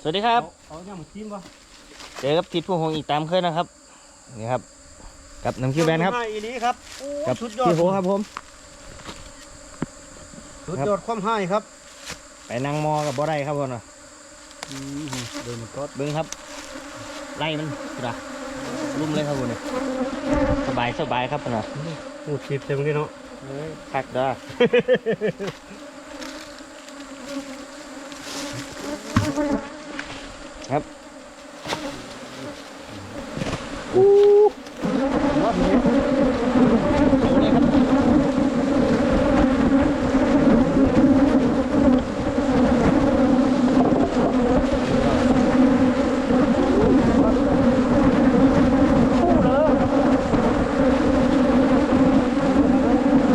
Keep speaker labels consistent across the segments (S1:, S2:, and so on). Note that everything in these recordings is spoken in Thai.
S1: สวัสดีครับ
S2: เอาเนี่ยมันจิ้มวะ
S1: เจอกับทิศผู้หงอีกตามเคยนะครับ นี่ครับ กับน้ำคิวแบนครับ
S2: ให้อีนี้ครับโอ้
S1: กับ
S2: สุดยอด
S1: พี่โหครับผม
S2: สุดยอดความให้ครับ
S1: ไปนั่งมอกับบ่ได้ครับพ่อนะ
S2: เดินมันก็
S1: เบิ้งครับ ไล่มันจ้ะลุ่มเลยครับพ่อเนี่ยสบายสบายครับพ่อนะ
S2: หูชีพเต็มเลยเนาะ
S1: คักเด้อ ครับ
S2: ยอดนี้
S1: เอาเลยครับ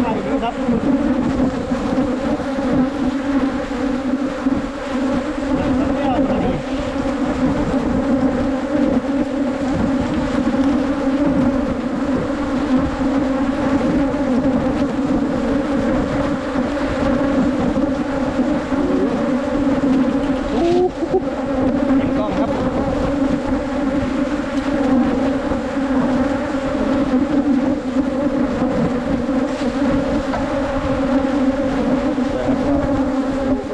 S1: ไล่ดีครับ เต็มกล้องครับ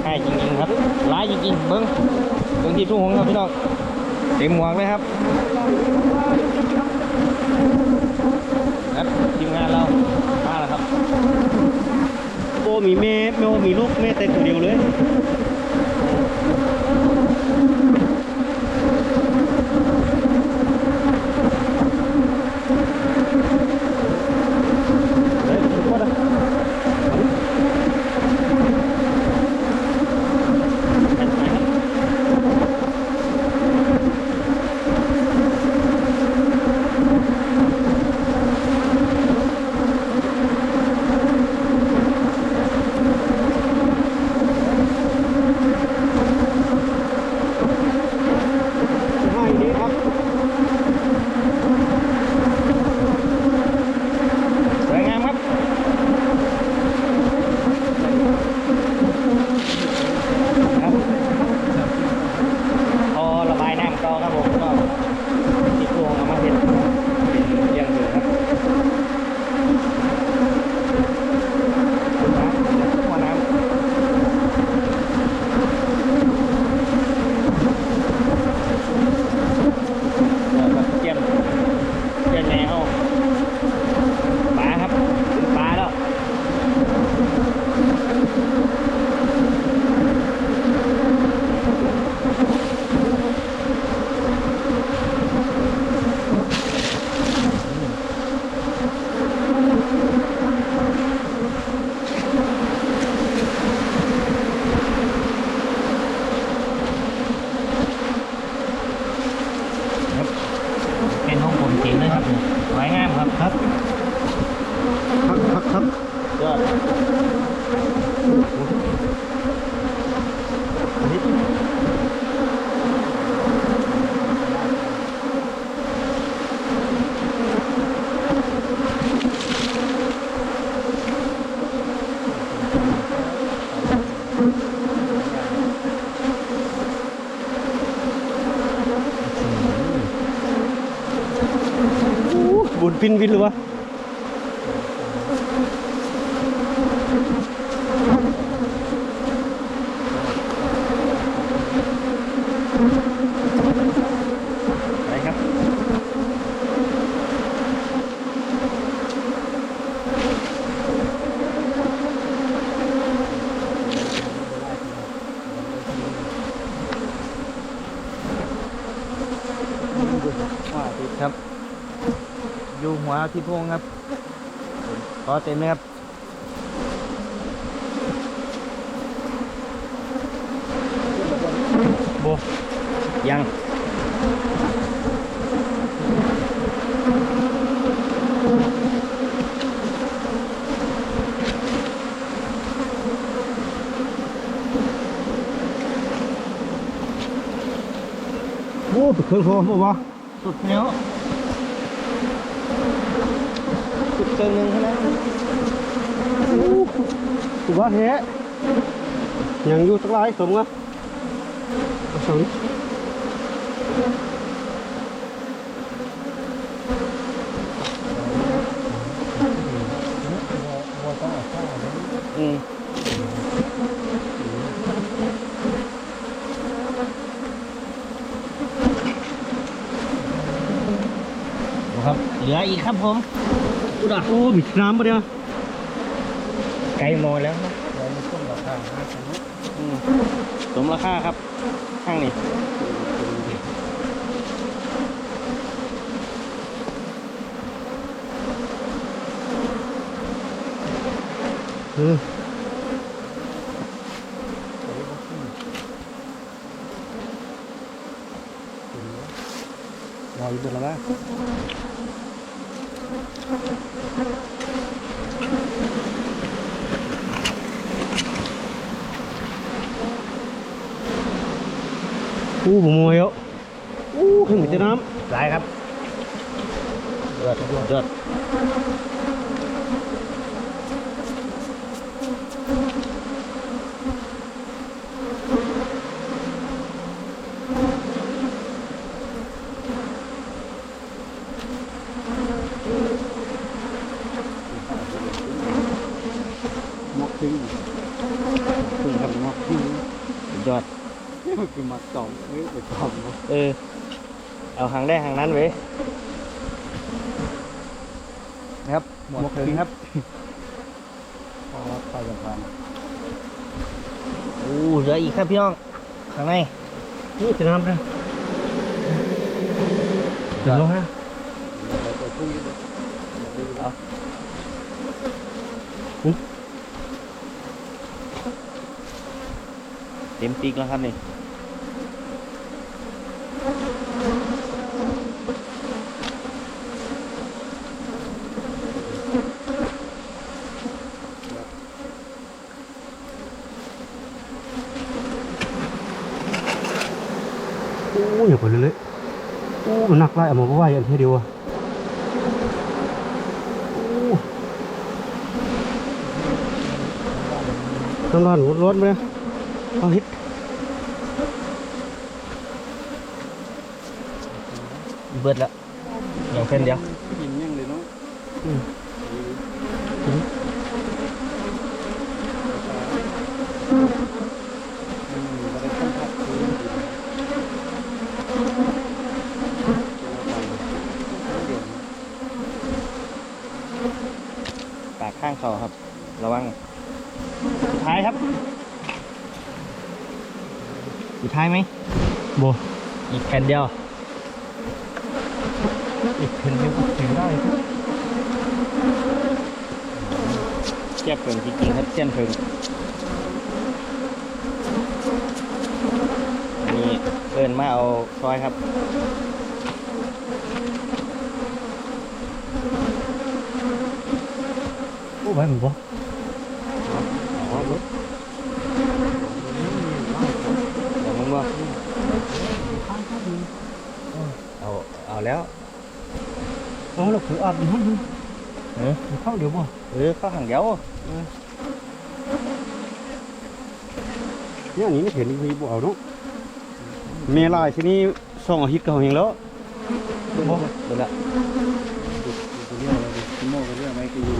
S1: ให้จริงๆครับร้ายจริงๆ เบิ้งเบิ้งที่ทุ่งหงครับพี่น้องเต็มหมวกเลยครับครับทีมงานเรามาแล้วครับ
S2: โบมีแม่โมมีลูกแม่แต่ตัวเดียวเลย บุญพินวินหรือวะ
S1: อะไรครับว่าติดครับ อยู่หัวที่พวงครับขอเต็มเลยครับ
S2: โบ
S1: ยัง
S2: โอ้เครื่องโฟมบ่วะ
S1: สุดเนี้ยสุด เกินหนึ่งเท่านั้น
S2: ถือว่าแท้ยังอยู่สักหลายสมงะสอง
S1: บัวต้องเอาข้าวนะ
S2: อืม
S1: ครับ เหลืออีกครับผม
S2: อุดะโอ้มีน้ำปะเนี่ย
S1: ไก่โมแล้วนะเราไม่ต้องราคาห้าสิบ
S2: อืมสมราคาครับ ข้างนี้เออ
S1: รออยู่บนละบ้า
S2: อู้ผมมวยอะอู้ขึ้นไปเต็มน้
S1: หลายครับเดือดเดือดำ
S2: มอกทิ้งพึ่งครับมอกทิ้ง
S1: ยอด
S2: คือมักสองนี่ไปสอง
S1: เออ เอาหางได้หางนั้นเว้ยนะครับ หมวกถึงครับ
S2: พอไปกันผ่าน
S1: อู้เหลืออีกครับพี่น้อง ข้างใน
S2: นี่เต็มน้ำเลยเดี๋ยวฮะ
S1: เต็มปีกแล้วครับนี่
S2: อู้อย่าไปเลยเลยอู้มันหนักไล่เอามาไหวอันเดียวอะอู้น้ำร้อนร้อนไปเลย เอาฮิต
S1: เบิดแล้วอย่างเส้นเดียว
S2: กินยังเลยเนาะปากข้างเขาครับ ระวัง
S1: สุดท้ายครับ สุดท้ายไหม
S2: โบ
S1: อีกแผ่นเดียว
S2: อีกเพนเดียวก็ถือได้ครับ
S1: เทียบเพิงจริงๆครับเส้นเพิงอันนี้เอินมาเอาซอยครับ
S2: โอ้ไปมันบ่
S1: อย่างมึงบ่ เอาเอาแล้ว
S2: เอาแล้วคืออาบน้ำ
S1: เออ
S2: เข้าเดี๋ยวบ่
S1: เออเข้าห่างเดียว
S2: เนี่ยอันนี้ไม่เห็นมีบ่เอาเนาะเมลายที่นี่สองอาทิตย์ก็เอาเองแล้ว
S1: บ่เบิดละ
S2: เรื่องอะไรดิโม่ก็เรื่องไม่ก็อยู่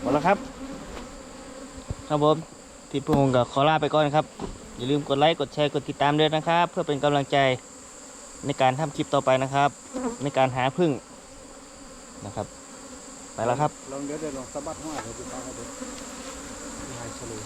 S1: หมดแล้วครับ ครับผมทิพย์พงศ์กับขอลาไปก่อนครับ อย่าลืมกดไลค์กดแชร์กดติดตามด้วยนะครับ เพื่อเป็นกำลังใจในการทำคลิปต่อไปนะครับ ในการหาพึ่งนะครับ ไปแล้วครับ
S2: ลองเดี๋ยวเดี๋ยวลองสะบัดหัวเดี๋ยวดูฟังให้ดู